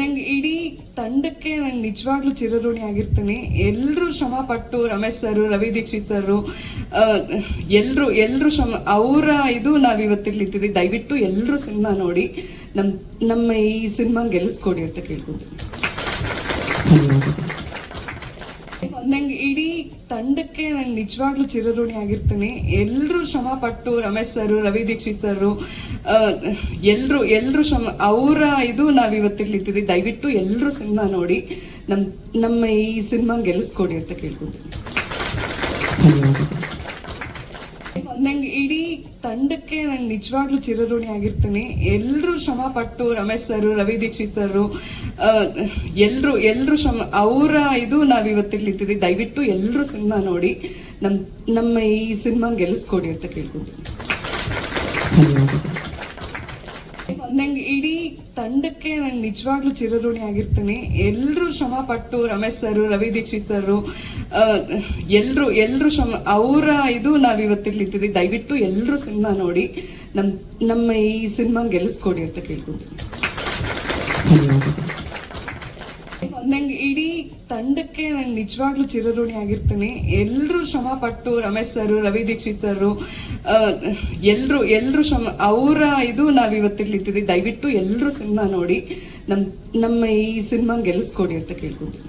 ನಂಗೆ ಇಡೀ ತಂಡಕ್ಕೆ ನಂಗೆ ನಿಜವಾಗ್ಲೂ ಚಿರಋಣಿ ಆಗಿರ್ತೀನಿ. ಎಲ್ಲರೂ ಶ್ರಮ ಪಟ್ಟು ರಮೇಶ್ ಸರ್ ರವಿ ದೀಕ್ಷಿತ್ ಸರ್ ಎಲ್ಲರೂ ಎಲ್ಲರೂ ಶ್ರಮ, ಅವರ ಇದು ನಾವು ಇವತ್ತಿಲ್ಲಿ ಇದ್ದಿದ್ದೀವಿ ದಯವಿಟ್ಟು ಎಲ್ಲರೂ ಸಿನಿಮಾ ನೋಡಿ ನಮ್ಮ ನಮ್ಮ ಈ ಸಿನಿಮಾ ಗೆಲ್ಲಿಸ್ಕೊಡಿ ಅಂತ ಕೇಳ್ಕೊತೀನಿ. ನಂಗೆ ತಂಡಕ್ಕೆ ನಾನು ನಿಜವಾಗ್ಲೂ ಚಿರಋಣಿ ಆಗಿರ್ತೀನಿ. ಎಲ್ಲರೂ ಶ್ರಮ ಪಟ್ಟು ರಮೇಶ್ ಸರ್ ರವಿ ದೀಕ್ಷಿತ್ ಸರ್ ಎಲ್ಲರೂ ಎಲ್ಲರೂ ಶ್ರಮ ಅವರ ಇದು ನಾವು ಇವತ್ತಿಲ್ಲಿದ್ದೀವಿ ದಯವಿಟ್ಟು ಎಲ್ಲರೂ ಸಿನಿಮಾ ನೋಡಿ. ನಮ್ಮ ನಮ್ಮ ಈ ಸಿನಿಮಾ ಗೆಲ್ಲಿಸ್ಕೊಡಿ ಅಂತ ಕೇಳ್ಕೊತೀನಿ. ನಂಗೆ ಇಡೀ ತಂಡಕ್ಕೆ ನಾನು ನಿಜವಾಗ್ಲೂ ಚಿರಋಣಿ ಆಗಿರ್ತೀನಿ. ಎಲ್ಲರೂ ಶ್ರಮ ಪಟ್ಟು ರಮೇಶ್ ಸರ್ ರವಿ ದೀಕ್ಷಿತ್ ಸರ್ ಎಲ್ಲರೂ ಎಲ್ಲರೂ ಶ್ರಮ, ಅವರ ಇದು ನಾವು ಇವತ್ತಿಲ್ಲಿ ದಯವಿಟ್ಟು ಎಲ್ಲರೂ ಸಿನಿಮಾ ನೋಡಿ ನಮ್ಮ ನಮ್ಮ ಈ ಸಿನಿಮಾ ಗೆಲ್ಲಿಸ್ಕೊಡಿ ಅಂತ ಕೇಳ್ಕೊತೀನಿ. ನಂಗೆ ಇಡೀ ತಂಡಕ್ಕೆ ನಂಗೆ ನಿಜವಾಗ್ಲೂ ಚಿರಋಣಿ ಆಗಿರ್ತೀನಿ. ಎಲ್ಲರೂ ಶ್ರಮ ಪಟ್ಟು ರಮೇಶ್ ಸರ್ ರವಿ ದೀಕ್ಷಿತ್ ಸರ್ ಎಲ್ಲರೂ ಎಲ್ಲರೂ ಶ್ರಮ, ಅವರ ಇದು ನಾವು ಇವತ್ತಿಲ್ಲಿ ದಯವಿಟ್ಟು ಎಲ್ಲರೂ ಸಿನಿಮಾ ನೋಡಿ. ನಮ್ಮ ನಮ್ಮ ಈ ಸಿನಿಮಾ ಗೆಲ್ಲಿಸ್ಕೊಡಿ ಅಂತ ಕೇಳ್ಕೊತೀನಿ. ತಂಡಕ್ಕೆ ನಾನು ನಿಜವಾಗ್ಲೂ ಚಿರಋಣಿ ಆಗಿರ್ತೀನಿ. ಎಲ್ಲರೂ ಶ್ರಮ ಪಟ್ಟು ರಮೇಶ್ ಸರ್ ರವಿ ದೀಕ್ಷಿತ್ ಸರ್ ಎಲ್ಲರೂ ಎಲ್ಲರೂ ಶ್ರಮ, ಅವರ ಇದು ನಾವು ಇವತ್ತಿಲ್ಲಿದ್ದೀವಿ ದಯವಿಟ್ಟು ಎಲ್ಲರೂ ಸಿನಿಮಾ ನೋಡಿ ನಮ್ಮ ನಮ್ಮ ಈ ಸಿನಿಮಾ ಗೆಲ್ಲಿಸ್ಕೊಡಿ ಅಂತ ಕೇಳ್ಕೊತೀನಿ.